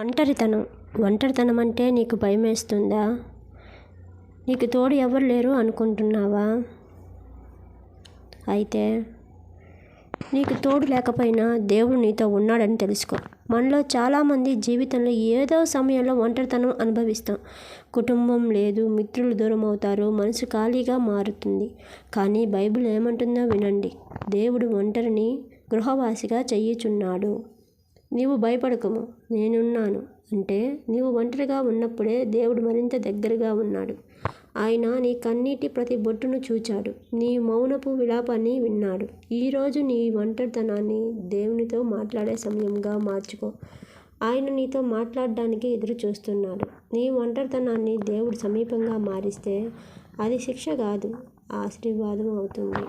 ఒంటరితనం. ఒంటరితనం అంటే నీకు భయమేస్తుందా? నీకు తోడు ఎవరు లేరు అనుకుంటున్నావా? అయితే నీకు తోడు లేకపోయినా దేవుడు నీతో ఉన్నాడని తెలుసుకో. మనలో చాలామంది జీవితంలో ఏదో సమయంలో ఒంటరితనం అనుభవిస్తాం. కుటుంబం లేదు మిత్రులు దూరం అవుతారు మనసు ఖాళీగా మారుతుంది. కానీ బైబిల్ ఏమంటుందో వినండి. దేవుడు ఒంటరిని గృహవాసిగా చెయ్యుచున్నాడు నీవు భయపడకము నేనున్నాను. అంటే నీవు ఒంటరిగా ఉన్నప్పుడే దేవుడు మరింత దగ్గరగా ఉన్నాడు. ఆయన నీ కన్నీటి ప్రతి బొట్టును చూచాడు. నీ మౌనపు విలాపాన్ని విన్నాడు. ఈరోజు నీ ఒంటరితనాన్ని దేవునితో మాట్లాడే సమయంగా మార్చుకో. ఆయన నీతో మాట్లాడడానికి ఎదురు చూస్తున్నాడు నీ ఒంటరితనాన్ని దేవుడు సమీపంగా మారిస్తే అది శిక్ష కాదు ఆశీర్వాదం అవుతుంది.